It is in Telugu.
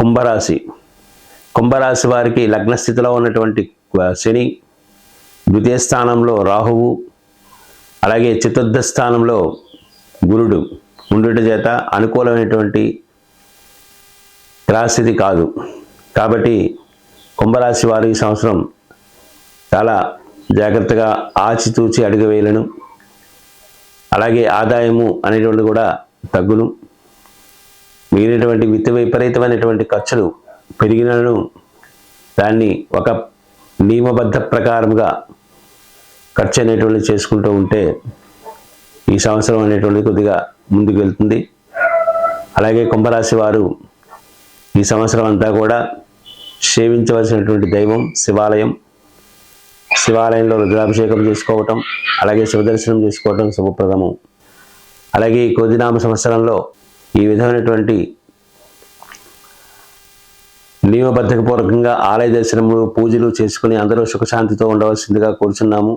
కుంభరాశి. కుంభరాశి వారికి లగ్న స్థితిలో ఉన్నటువంటి శని ద్వితీయ స్థానంలో రాహువు అలాగే చతుర్థ స్థానంలో గురుడు ఉండుట చేత అనుకూలమైనటువంటి గ్రహస్థితి కాదు. కాబట్టి కుంభరాశి వారు ఈ సంవత్సరం చాలా జాగ్రత్తగా ఆచితూచి అడుగు వేయలను. అలాగే ఆదాయము అనేటువంటి కూడా తగ్గును. మిగిలినటువంటి విత్త విపరీతమైనటువంటి ఖర్చులు పెరిగినను దాన్ని ఒక నియమబద్ధ ప్రకారంగా ఖర్చు అనేటువంటి చేసుకుంటూ ఉంటే ఈ సంవత్సరం అనేటువంటిది కొద్దిగా ముందుకు వెళ్తుంది అలాగే కుంభరాశి వారు ఈ సంవత్సరం అంతా కూడా సేవించవలసినటువంటి దైవం శివాలయం. శివాలయంలో రుద్రాభిషేకం చేసుకోవటం అలాగే శివదర్శనం చేసుకోవటం శుభప్రదము. అలాగే ఈ కొద్దినామ సంవత్సరంలో ఈ విధమైనటువంటి నియమబద్ధకపూర్వకంగా ఆలయ దర్శనములు పూజలు చేసుకుని అందరూ సుఖశాంతితో ఉండవలసిందిగా కోరుచున్నాము.